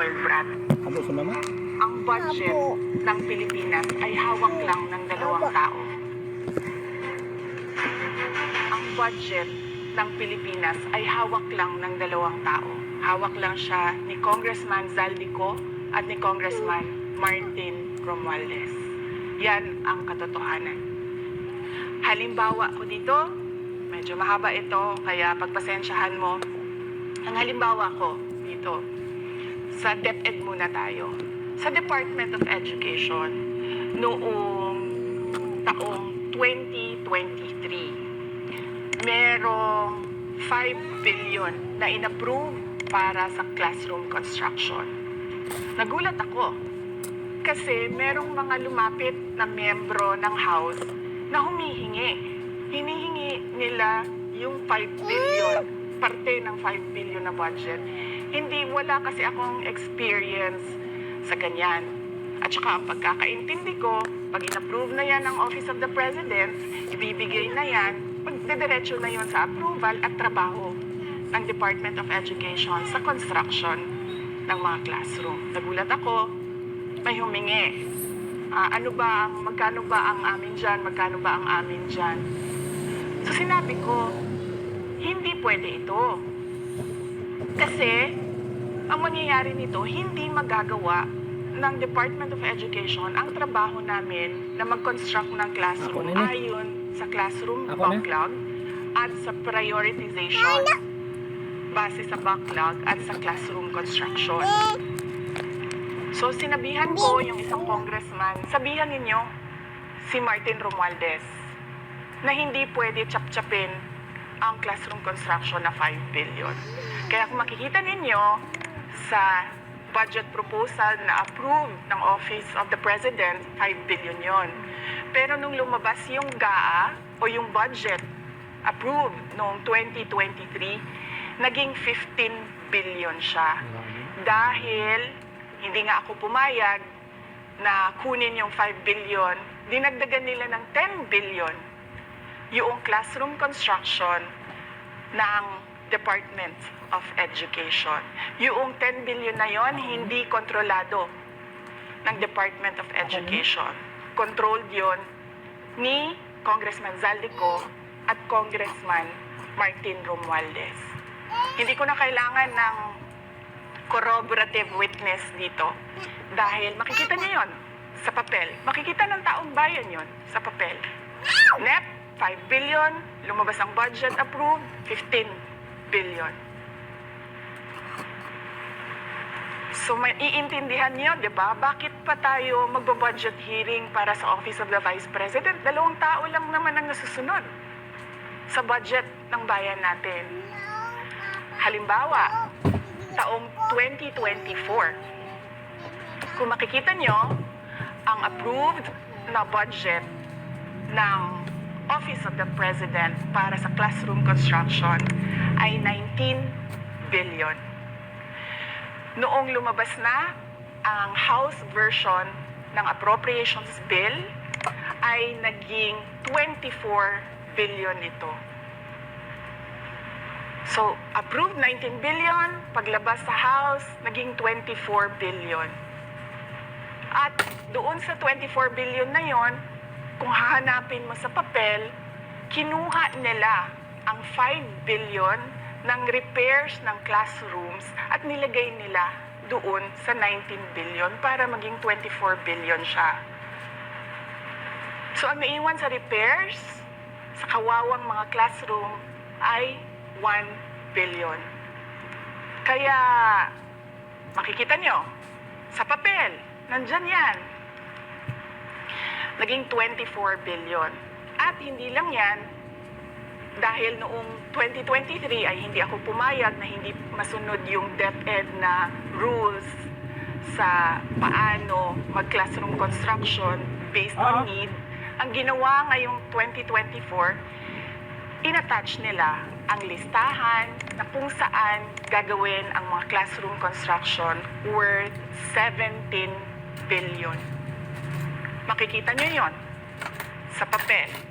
spoiled brat. Abo sa mama? Ang budget ng Pilipinas ay hawak lang ng dalawang tao. Ang budget ng Pilipinas ay hawak lang ng dalawang tao. Hawak lang siya ni Congressman Zaldico at ni Congressman Martin Romualdez. Yan ang katotohanan. Halimbawa ko dito, medyo mahaba ito, kaya pagpasensyahan mo. Ang halimbawa ko dito, sa DepEd muna tayo. Sa Department of Education, noong taong 2023, merong 5 billion na inapprove para sa classroom construction. Nagulat ako kasi merong mga lumapit na miyembro ng House na humihingi. Hinihingi nila yung 5 billion, parte ng 5 billion na budget. Hindi, wala kasi akong experience sa ganyan. At saka ang pagkakaintindi ko, pag in-approve na yan ng Office of the President, ibibigay na yan, magdediretso na yon sa approval at trabaho ng Department of Education sa construction ng mga classroom. Nagulat ako, may humingi. Ah, ano ba, magkano ba ang amin dyan, magkano ba ang amin dyan. So sinabi ko, hindi pwede ito. Kasi, ang mangyayari nito, hindi magagawa ng Department of Education ang trabaho namin na mag-construct ng classroom Ako na, ayon sa classroom Ako na. backlog at sa prioritization base sa backlog at sa classroom construction. So sinabihan ko yung isang congressman, sabihan ninyo si Martin Romualdez na hindi pwede chap-chapin ang classroom construction na 5 billion. Kaya kung makikita ninyo sa budget proposal na approved ng Office of the President, 5 billion yon. Pero nung lumabas yung GAA o yung budget approved noong 2023, naging 15 billion siya. Dahil hindi nga ako pumayag na kunin yung 5 billion, dinagdagan nila ng 10 billion yung classroom construction ng Department of Education. Yung 10 billion na yon hindi kontrolado ng Department of Education. Controlled yon ni Congressman Zaldico at Congressman Martin Romualdez. Hindi ko na kailangan ng corroborative witness dito dahil makikita niyo yon sa papel. Makikita ng taong bayan yon sa papel. NEP, 5 billion. Lumabas ang budget approved, 15 billion. So may iintindihan niyo, di ba? Bakit pa tayo magbo-budget hearing para sa Office of the Vice President? Dalawang tao lang naman ang nasusunod sa budget ng bayan natin. Halimbawa, taong 2024, kung makikita nyo, ang approved na budget ng Office of the President para sa classroom construction ay 19 billion. Noong lumabas na ang House version ng Appropriations Bill ay naging 24 billion ito. So, approved 19 billion, paglabas sa House, naging 24 billion. At doon sa 24 billion na yon, kung hahanapin mo sa papel, kinuha nila ang 5 billion ng repairs ng classrooms at nilagay nila doon sa 19 billion para maging 24 billion siya. So ang naiwan sa repairs, sa kawawang mga classroom, ay 1 billion. Kaya, makikita nyo, sa papel, nandyan yan. Naging 24 billion. At hindi lang yan, dahil noong 2023 ay hindi ako pumayag na hindi masunod yung DepEd na rules sa paano mag-classroom construction based on Ah. need. Ang ginawa ngayong 2024, inattach nila ang listahan na kung saan gagawin ang mga classroom construction worth 17 billion. Makikita nyo yon sa papel.